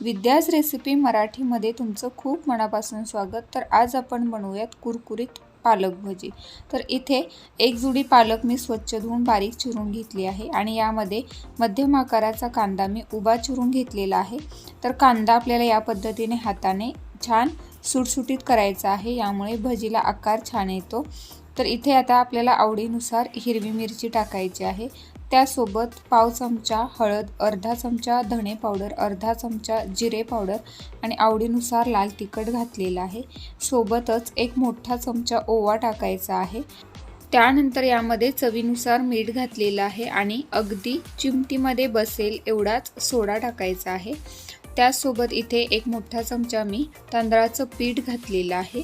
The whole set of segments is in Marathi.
विद्याज रेसिपी मराठीमध्ये तुमचं खूप मनापासून स्वागत. तर आज आपण बनवूयात कुरकुरीत पालक भजी. तर इथे एक जुडी पालक मी स्वच्छ धुवून बारीक चिरून घेतली आहे आणि यामध्ये मध्यम आकाराचा कांदा मी उभा चिरून घेतलेला आहे. तर कांदा आपल्याला या पद्धतीने हाताने छान सुटसुटीत करायचा आहे. यामुळे भजीला आकार छान येतो. तर इथे आता आपल्याला आवडीनुसार हिरवी मिरची टाकायची आहे. त्यासोबत पाव चमचा हळद अर्धा चमचा धणे पावडर अर्धा चमचा जिरे पावडर आणि आवडीनुसार लाल तिखट घातलेलं आहे. सोबतच एक मोठा चमचा ओवा टाकायचा आहे. त्यानंतर यामध्ये चवीनुसार मीठ घातलेलं आहे आणि अगदी चिमटीमध्ये बसेल एवढाच सोडा टाकायचा आहे. त्याचसोबत इथे एक मोठा चमचा मी तांदळाचं पीठ घातलेलं आहे.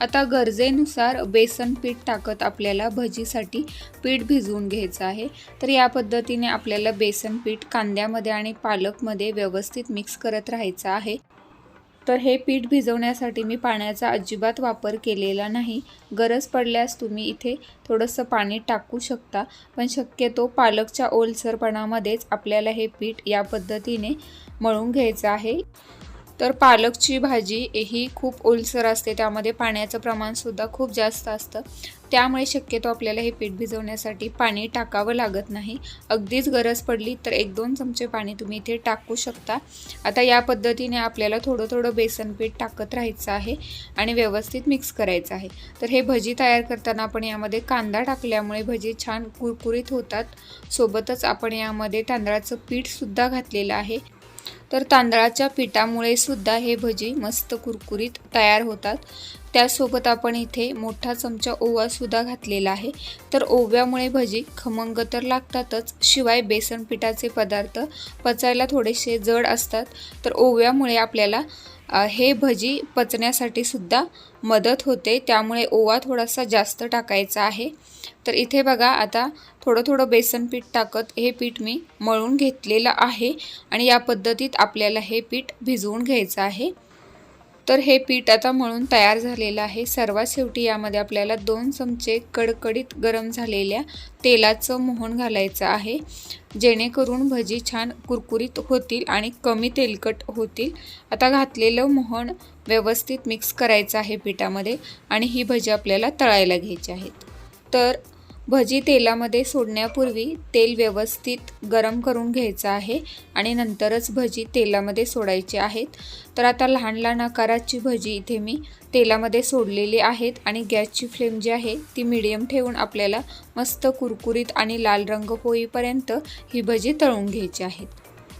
आता गरजेनुसार बेसन पीठ टाकत आपल्याला भजीसाठी पीठ भिजवून घ्यायचं आहे. तर या पद्धतीने आपल्याला बेसन पीठ कांद्यामध्ये आणि पालकमध्ये व्यवस्थित मिक्स करत राहायचं आहे. तर हे पीठ भिजवण्यासाठी मी पाण्याचा अजिबात वापर केलेला नाही. गरज पडल्यास तुम्ही इथे थोडंसं पाणी टाकू शकता पण शक्यतो पालकच्या ओलसरपणामध्येच आपल्याला हे पीठ या पद्धतीने मळून घ्यायचं आहे. तर पालकची भाजी ही खूप ओलसर असते त्यामध्ये पाण्याचं प्रमाणसुद्धा खूप जास्त असतं. त्यामुळे शक्यतो आपल्याला हे पीठ भिजवण्यासाठी पाणी टाकावं लागत नाही. अगदीच गरज पडली तर एक दोन चमचे पाणी तुम्ही इथे टाकू शकता. आता या पद्धतीने आपल्याला थोडं थोडं बेसन पीठ टाकत राहायचं आहे आणि व्यवस्थित मिक्स करायचं आहे. तर हे भजी तयार करताना आपण यामध्ये कांदा टाकल्यामुळे भजी छान कुरकुरीत होतात. सोबतच आपण यामध्ये तांदळाचं पीठसुद्धा घातलेलं आहे. तर तांदळाच्या पिठामुळे सुद्धा हे भजी मस्त कुरकुरीत तयार होतात. त्यासोबत आपण इथे मोठा चमचा ओवासुद्धा घातलेला आहे. तर ओव्यामुळे भजी खमंग तर लागतातच शिवाय बेसन पिठाचे पदार्थ पचायला थोडेसे जड असतात. तर ओव्यामुळे आपल्याला हे भजी पचण्यासाठी सुद्धा मदत होते. त्यामुळे ओवा थोडासा जास्त टाकायचा आहे. तर इथे बघा आता थोडं थोडं बेसन पीठ टाकत हे पीठ मी मळून घेतलेलं आहे आणि या पद्धतीत आपल्याला हे पीठ भिजवून घ्यायचं आहे. तर हे पीठ आता मळून तयार झालेलं आहे. सर्वात शेवटी यामध्ये आपल्याला दोन चमचे कडकडीत गरम झालेल्या तेलाचं मोहन घालायचं आहे. जेणेकरून भजी छान कुरकुरीत होतील आणि कमी तेलकट होतील. आता घातलेलं मोहन व्यवस्थित मिक्स करायचं आहे पिठामध्ये आणि ही भजी आपल्याला तळायला घ्यायची आहेत. तर भजी तेलामध्ये सोडण्यापूर्वी तेल व्यवस्थित गरम करून घ्यायचं आहे आणि नंतरच भजी तेलामध्ये सोडायची आहेत. तर आता लहान लहान आकाराची भजी इथे मी तेलामध्ये सोडलेली आहेत आणि गॅसची फ्लेम जी आहे ती मिडियम ठेवून आपल्याला मस्त कुरकुरीत आणि लाल रंग होईपर्यंत ही भजी तळून घ्यायची आहेत.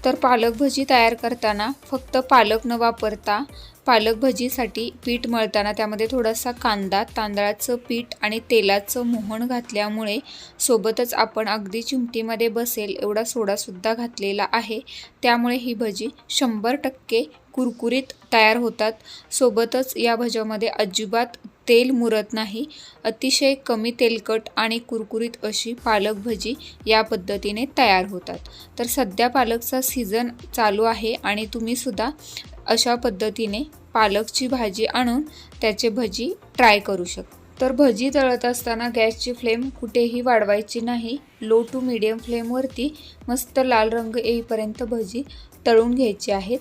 तर पालक भजी तयार करताना फक्त पालक न वापरता पालक भजीसाठी पीठ मळताना त्यामध्ये थोडासा कांदा तांदळाचं पीठ आणि तेलाचं मोहन घातल्यामुळे सोबतच आपण अगदी चिमटीमध्ये बसेल एवढा सोडासुद्धा घातलेला आहे. त्यामुळे ही भजी शंभर टक्के कुरकुरीत तयार होतात. सोबतच या भज्यामध्ये अजिबात तेल मुरत नाही. अतिशय कमी तेलकट आणि कुरकुरीत अशी पालक भजी या पद्धतीने तयार होतात. तर सध्या पालकचा सीझन चालू आहे आणि तुम्हीसुद्धा अशा पद्धतीने पालकची भाजी आणून त्याचे भजी ट्राय करू शकता तर भजी तळत असताना गॅसची फ्लेम कुठेही वाढवायची नाही. लो टू मिडियम फ्लेमवरती मस्त लाल रंग येईपर्यंत भजी तळून घ्यायची आहेत.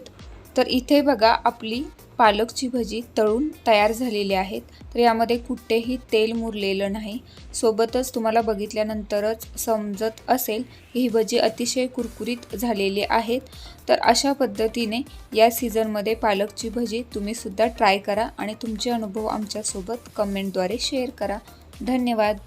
तर इथे बघा आपली पालकची भजी तळून तयार झालेली आहेत. तर यामध्ये कुठेही तेल मुरलेलं नाही. सोबतच तुम्हाला बघितल्यानंतरच समजत असेल की ही भजी अतिशय कुरकुरीत झालेली आहेत. तर अशा पद्धतीने या सीझनमध्ये पालकची भजी तुम्हीसुद्धा ट्राय करा आणि तुमचे अनुभव आमच्यासोबत कमेंटद्वारे शेअर करा. धन्यवाद.